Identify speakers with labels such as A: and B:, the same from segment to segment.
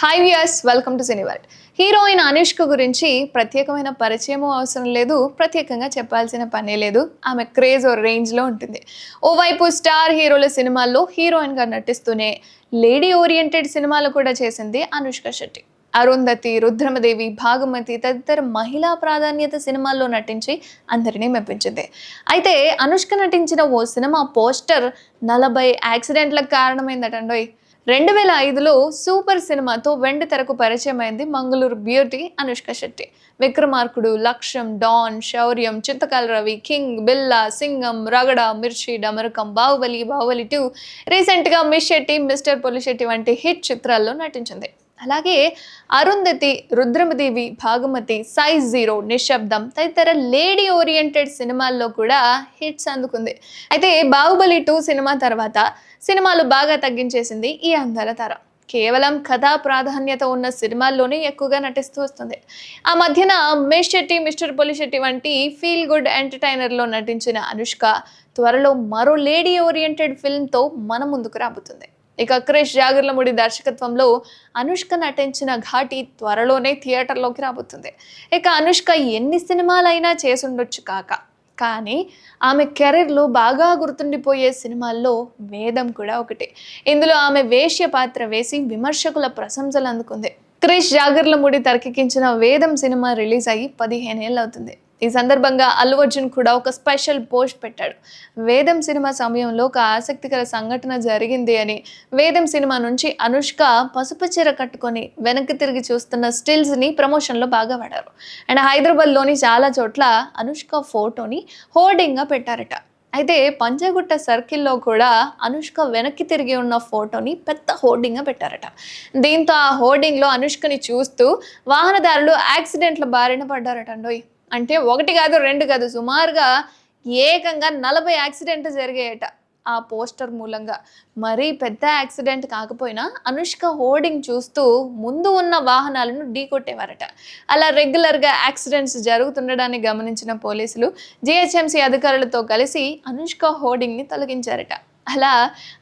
A: Hi viewers welcome to cine heroine Anushka గురించి ప్రత్యేకమైన పరిచయం అవసరం లేదు ప్రత్యేకంగా చెప్పాల్సిన పనే లేదు. ఆమె క్రేజ్ ఓ రేంజ్లో ఉంటుంది. ఓవైపు స్టార్ హీరోల సినిమాల్లో హీరోయిన్గా నటిస్తూనే లేడీ ఓరియంటెడ్ సినిమాలు కూడా చేసింది అనుష్క శెట్టి అరుంధతి రుద్రమదేవి భాగమతి తదితర మహిళా ప్రాధాన్యత సినిమాల్లో నటించి అందరినీ మెప్పించింది. అయితే అనుష్క నటించిన ఓ సినిమా పోస్టర్ నలభై యాక్సిడెంట్లకు కారణమైందటండోయ్. రెండు వేల ఐదులో సూపర్ సినిమాతో వెండి తెరకు పరిచయమైంది మంగళూరు బ్యూటీ అనుష్క శెట్టి. విక్రమార్కుడు లక్ష్యం డాన్ శౌర్యం చింతకాల రవి కింగ్ బిల్లా సింగం రగడ మిర్చి డమరకం బాహుబలి బాహుబలి టూ. రీసెంట్గా మిస్ శెట్టి మిస్టర్ పొలిశెట్టి వంటి హిట్ చిత్రాల్లో నటించింది. అలాగే అరుంధతి రుద్రమదేవి భాగమతి సైజ్ జీరో నిశ్శబ్దం తదితర లేడీ ఓరియంటెడ్ సినిమాల్లో కూడా హిట్స్ అందుకుంది. అయితే బాహుబలి టూ సినిమా తర్వాత సినిమాలు బాగా తగ్గించేసింది ఈ అందాల తర. కేవలం కథా ప్రాధాన్యత ఉన్న సినిమాల్లోనే ఎక్కువగా నటిస్తూ వస్తుంది. ఆ మధ్యన మేష్ శెట్టి మిస్టర్ పొలిశెట్టి వంటి ఫీల్ గుడ్ ఎంటర్టైనర్లో నటించిన అనుష్క త్వరలో మరో లేడీ ఓరియంటెడ్ ఫిల్మ్తో మన ముందుకు రాబోతుంది. ఇక క్రిష్ జాగర్లముడి దర్శకత్వంలో అనుష్క నటించిన ఘాటి త్వరలోనే థియేటర్లోకి రాబోతుంది. ఇక అనుష్క ఎన్ని సినిమాలైనా చేసుండొచ్చు కాక. కానీ ఆమె కెరీర్లో బాగా గుర్తుండిపోయే సినిమాల్లో వేదం కూడా ఒకటి. ఇందులో ఆమె వేష్య పాత్ర వేసి విమర్శకుల ప్రశంసలు అందుకుంది. క్రిష్ జాగర్లముడి తెరకెక్కించిన వేదం సినిమా రిలీజ్ అయ్యి పదిహేనేళ్ళు అవుతుంది ఈ సందర్భంగా అల్లు అర్జున్ కూడా ఒక స్పెషల్ పోస్ట్ పెట్టాడు. వేదం సినిమా సమయంలో ఒక ఆసక్తికర సంఘటన జరిగింది అని వేదం సినిమా నుంచి అనుష్క పసుపు చీర కట్టుకొని వెనక్కి తిరిగి చూస్తున్న స్టిల్స్ని ప్రమోషన్లో బాగా వాడారు. అండ్ హైదరాబాద్లోని చాలా చోట్ల అనుష్క ఫోటోని హోర్డింగ్గా పెట్టారట. అయితే పంజాగుట్ట సర్కిల్లో కూడా అనుష్క వెనక్కి తిరిగి ఉన్న ఫోటోని పెద్ద హోర్డింగ్గా పెట్టారట. దీంతో ఆ హోర్డింగ్లో అనుష్కని చూస్తూ వాహనదారులు యాక్సిడెంట్ల బారిన పడ్డారట అండోయ్. అంటే ఒకటి కాదు రెండు కాదు సుమారుగా ఏకంగా నలభై యాక్సిడెంట్ జరిగాయట ఆ పోస్టర్ మూలంగా. మరీ పెద్ద యాక్సిడెంట్ కాకపోయినా అనుష్క హోర్డింగ్ చూస్తూ ముందు ఉన్న వాహనాలను ఢీకొట్టేవారట. అలా రెగ్యులర్గా యాక్సిడెంట్స్ జరుగుతుండడాన్ని గమనించిన పోలీసులు జిహెచ్ఎంసీ అధికారులతో కలిసి అనుష్క హోర్డింగ్ని తొలగించారట. అలా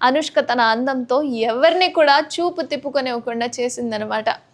A: అనుష్క తన అందంతో ఎవరిని కూడా చూపు తిప్పుకొనివ్వకుండా చేసిందనమాట.